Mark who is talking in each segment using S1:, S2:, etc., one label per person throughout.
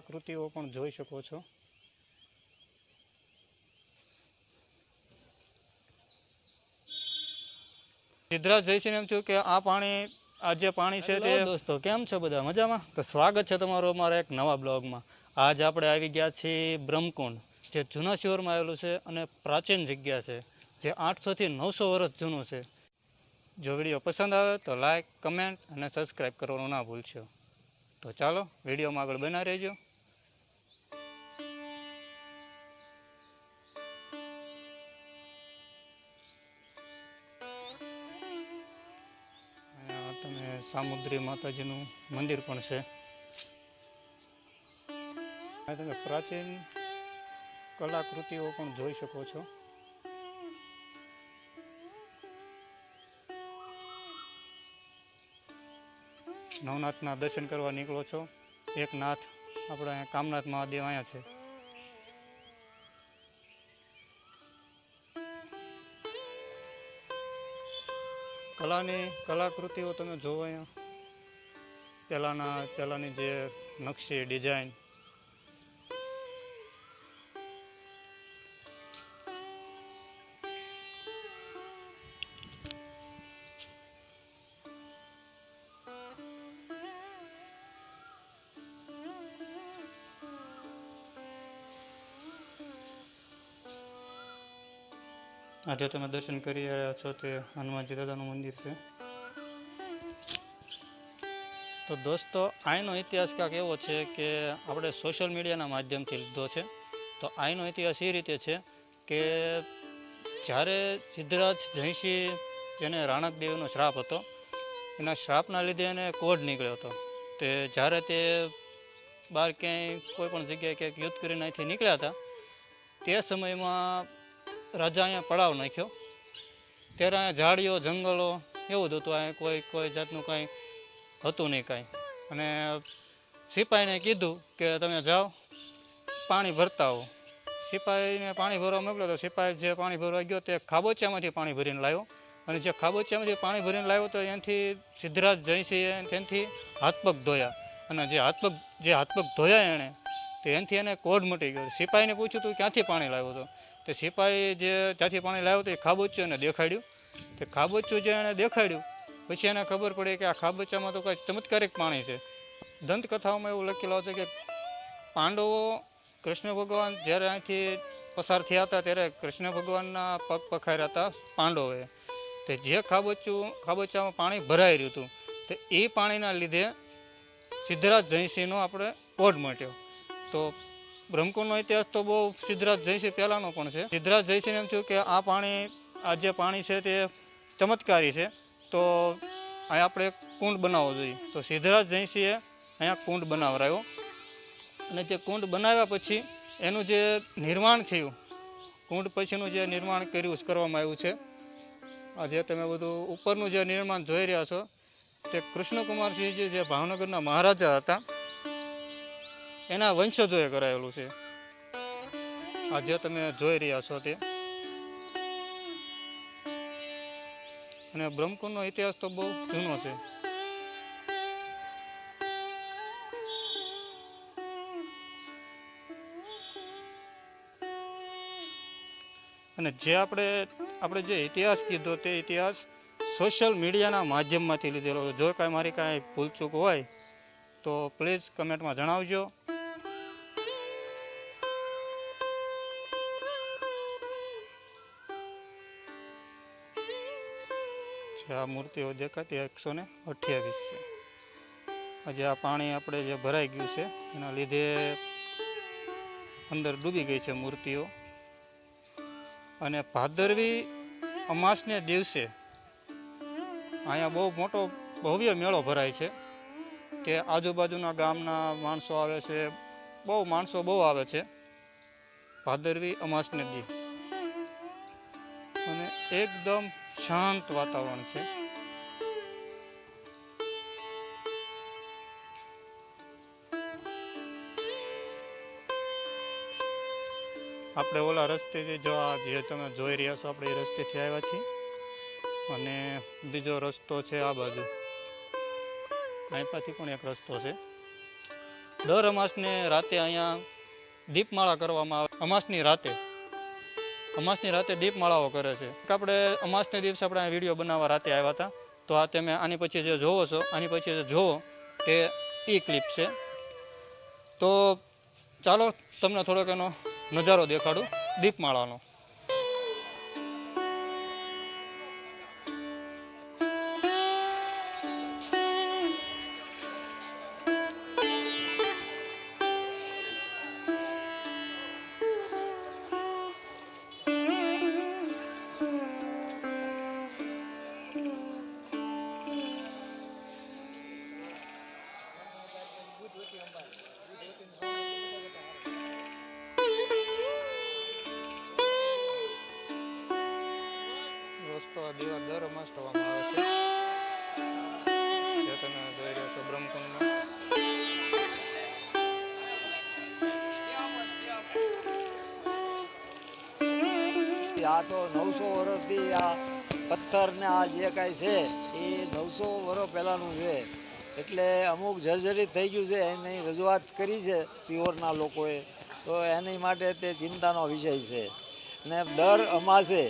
S1: કલાકૃતિઓ પણ જોઈ શકો છો. સિદ્ધરાજ જયસિંહ એમ છું કે આ પાણી આ જે પાણી છે તે દોસ્તો કેમ છો બધા? મજામાં? તો સ્વાગત છે તમારું અમારા એક નવા બ્લોગમાં. આજ આપણે આવી ગયા છીએ બ્રહ્મકુંડ જે જૂના શિહોરમાં આવેલું છે અને પ્રાચીન જગ્યા છે જે આઠસોથી નવસો વર્ષ જૂનું છે. જો વીડિયો પસંદ આવે તો લાઇક કમેન્ટ અને સબસ્ક્રાઈબ કરવાનું ના ભૂલશો. તો ચાલો વિડીયોમાં આગળ બના રહેજો. સામુદ્રી માતાજીનું મંદિર પણ છે. તમે પ્રાચીન કલાકૃતિઓ પણ જોઈ શકો છો. નવનાથના દર્શન કરવા નીકળો છો. એક નાથ આપણા અહીંયા કામનાથ મહાદેવ અહીંયા છે. કલાની કલાકૃતિઓ તમે જોવો અહીંયા. પહેલાંના પહેલાંની જે નકશી ડિઝાઇન આજે તમે દર્શન કરી રહ્યા છો તે હનુમાનજી દાદાનું મંદિર છે. તો દોસ્તો, આઈનો ઇતિહાસ કાંક એવો છે કે આપણે સોશિયલ મીડિયાના માધ્યમથી લીધો છે. તો આઈનો ઇતિહાસ એ રીતે છે કે જ્યારે સિદ્ધરાજ જયસિંહ જેને રાણકદેવનો શ્રાપ હતો, એના શ્રાપના લીધે એને કોઢ નીકળ્યો હતો. તે જ્યારે તે બહાર ક્યાંય કોઈ પણ જગ્યાએ ક્યાંક યુદ્ધ કરીને અહીંથી નીકળ્યા હતા, તે સમયમાં રાજા અહીંયા પડાવ નાખ્યો. ત્યારે અહીંયા ઝાડીઓ, જંગલો, એવું જ હતું. અહીંયા કોઈ કોઈ જાતનું કાંઈ હતું નહીં કાંઈ. અને સિપાહીને કીધું કે તમે જાઓ, પાણી ભરતા આવો. સિપાહીને પાણી ભરવા મોકલ્યો તો સિપાહી જે પાણી ભરવા ગયો તે ખાબોચિયામાંથી પાણી ભરીને લાવ્યો. અને જે ખાબોચિયામાંથી પાણી ભરીને લાવ્યો તો એનાથી સિદ્ધરાજ જયસિંહે તેનાથી હાથ પગ ધોયા. અને જે હાથ પગ જે હાથ પગ ધોયા એણે, તો એનાથી એને કોઢ મટી ગયો. સિપાહીને પૂછ્યું, તું ક્યાંથી પાણી લાવ્યો હતો તે સિપાહી જે ત્યાંથી પાણી લાવ્યો તો એ ખાબોચિયાને દેખાડ્યું. તે ખાબોચ્યું જે એણે દેખાડ્યું, પછી એને ખબર પડી કે આ ખાબોચિયામાં તો કાંઈ ચમત્કારિક પાણી છે. દંતકથાઓમાં એવું લખેલું છે કે પાંડવો કૃષ્ણ ભગવાન જ્યારે અહીંથી પસાર થયા હતા ત્યારે કૃષ્ણ ભગવાનના પગ પખાર્યા હતા પાંડવોએ. તે જે ખાબોચું ખાબોચામાં પાણી ભરાઈ રહ્યું હતું, તે એ પાણીના લીધે સિદ્ધરાજ જયસિંહનો આપણે કોડ મટ્યો. તો બ્રહ્મકુંડનો ઇતિહાસ તો બહુ સિદ્ધરાજ જયસિંહ પહેલાંનો પણ છે. સિદ્ધરાજ જયસિંહ એમ થયું કે આ પાણી, આ જે પાણી છે તે ચમત્કારી છે. તો અહીંયા આપણે કુંડ બનાવવો જોઈએ. તો સિદ્ધરાજ જયસિંહે અહીંયા કુંડ બનાવરાયો. અને જે કુંડ બનાવ્યા પછી એનું જે નિર્માણ થયું, કુંડ પછીનું જે નિર્માણ કર્યું કરવામાં આવ્યું છે. આ જે તમે બધું ઉપરનું જે નિર્માણ જોઈ રહ્યા છો, તે કૃષ્ણકુમારસિંહજી જે ભાવનગરના મહારાજા હતા એના વંશજોએ કરાયેલું છે. આ જે તમે જોઈ રહ્યા છો તે. અને બ્રહ્મકુંડનો ઇતિહાસ તો બહુ જૂનો છે. અને જે આપણે આપણે જે ઇતિહાસ કીધો તે ઇતિહાસ સોશિયલ મીડિયાના માધ્યમમાંથી લીધેલો. જો કાંઈ મારી કાંઈ ભૂલચૂક હોય, તો પ્લીઝ કમેન્ટમાં જણાવજો. જે આ મૂર્તિઓ દેખાતી એકસો ને અઠ્યાવીસ છે. આજે આ પાણી આપણે જે ભરાઈ ગયું છે, એના લીધે અંદર ડૂબી ગઈ છે મૂર્તિઓ. અને ભાદરવી અમાસને દિવસે અહીંયા બહુ મોટો ભવ્ય મેળો ભરાય છે. કે આજુબાજુના ગામના માણસો આવે છે, બહુ માણસો બહુ આવે છે. ભાદરવી અમાસને દી. અને એકદમ શાંત વાતાવરણ છે. આપણે ઓલા રસ્તેથી જો આ જે તમે જોઈ રહ્યા છો, આપણે એ રસ્તેથી આવ્યા છીએ. અને બીજો રસ્તો છે આ બાજુ. અહીં પાછી પણ એક રસ્તો છે. દર અમાસને રાતે અહીંયા દીપમાળા કરવામાં આવે. અમાસની રાતે અમાસની રાતે દીપમાળાઓ કરે છે. આપણે અમાસને દિવસે આપણે વીડિયો બનાવવા રાતે આવ્યા હતા, તો આ તમે આની પછી જે જોવો છો, આની પછી જે જોવો, તે એ ક્લિપ છે. તો ચાલો તમને થોડોક એનો નજારો દેખાડું દીપમાળાનો આ
S2: તો નવસો વર્ષથી આ પથ્થર ને આ જે કાંઈ છે, એ નવસો વર્ષ પહેલાંનું છે. એટલે અમુક જર્જરિત થઈ ગયું છે, એની રજૂઆત કરી છે સિહોરના લોકોએ. તો એની માટે તે ચિંતાનો વિષય છે. ને દર અમાસે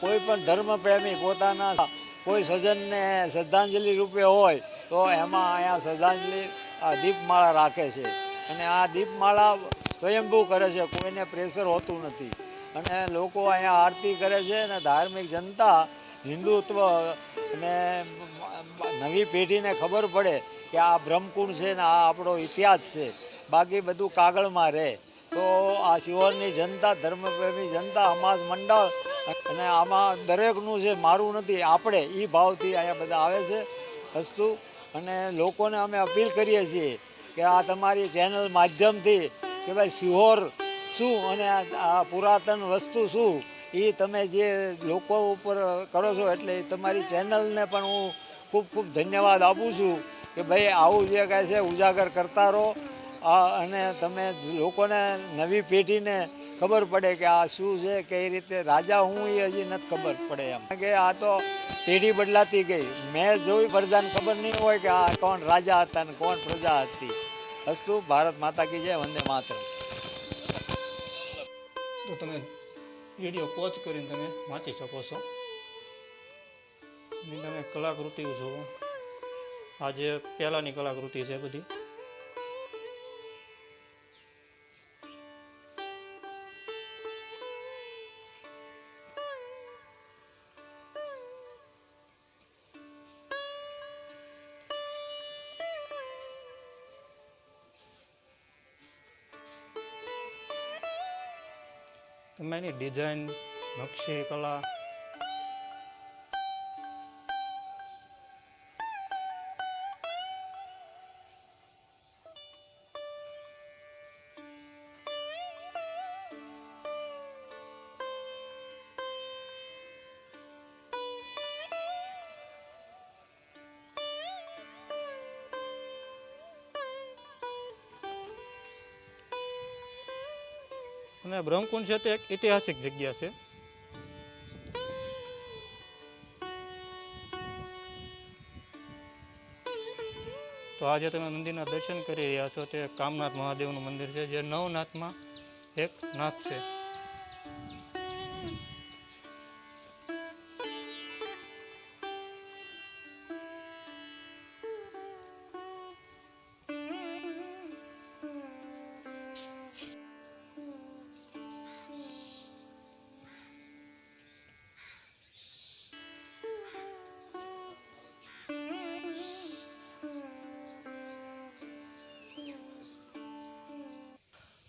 S2: કોઈ પણ ધર્મ પ્રેમી પોતાના કોઈ સ્વજનને શ્રદ્ધાંજલિ રૂપે હોય, તો એમાં અહીંયા શ્રદ્ધાંજલિ આ દીપમાળા રાખે છે. અને આ દીપમાળા સ્વયંભૂ કરે છે, કોઈને પ્રેશર હોતું નથી. અને લોકો અહીંયા આરતી કરે છે અને ધાર્મિક જનતા, હિન્દુત્વ અને નવી પેઢીને ખબર પડે કે આ બ્રહ્મકુંડ છે ને આ આપણો ઇતિહાસ છે. બાકી બધું કાગળમાં રહે. તો આ શિહોરની જનતા, ધર્મપ્રેમી જનતા, અમાસ મંડળ અને આમાં દરેકનું છે મારું નથી, આપણે એ ભાવથી અહીંયા બધા આવે છે વસ્તુ અને લોકોને અમે અપીલ કરીએ છીએ કે આ તમારી ચેનલ માધ્યમથી કે ભાઈ સિહોર શું અને આ પુરાતન વસ્તુ શું? એ તમે જે લોકો ઉપર કરો છો એટલે તમારી ચેનલને પણ હું ખૂબ ખૂબ ધન્યવાદ આપું છું કે ભાઈ આવું જે કાંઈ છે, ઉજાગર કરતા રહો. અને તમે લોકોને નવી પેઢીને ખબર પડે કે આ શું છે, કઈ રીતે રાજા હું એ હજી નથી ખબર પડે એમ. કે આ તો પેઢી બદલાતી ગઈ. મેં જોઈ પ્રજાને ખબર નહીં હોય કે આ કોણ રાજા હતા ને કોણ પ્રજા હતી. અસ્તુ, ભારત માતા કી જય, વંદે માતરમ.
S1: તો તમે વીડિયો પોચ કરીને તમે વાંચી શકો છો. તમે કલાકૃતિઓ જુઓ આ જે પહેલાંની કલાકૃતિ છે બધી. તમે એની ડિઝાઇન નકશી કલા અને બ્રહ્મકુંડ છે તે એક ઐતિહાસિક જગ્યા છે. તો આજે તમે મંદિરના દર્શન કરી રહ્યા છો તે કામનાથ મહાદેવનું મંદિર છે, જે નવનાથમાં એક નાથ છે.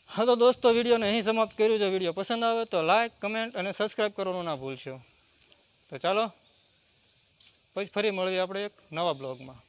S1: હા તો દોસ્તો, વિડીયોને અહીં સમાપ્ત કર્યું છે. વીડિયો પસંદ આવે તો લાઈક કમેન્ટ અને સબસ્ક્રાઈબ કરવાનું ના ભૂલશો. તો ચાલો, પછી ફરી મળીએ આપણે એક નવા બ્લોગમાં.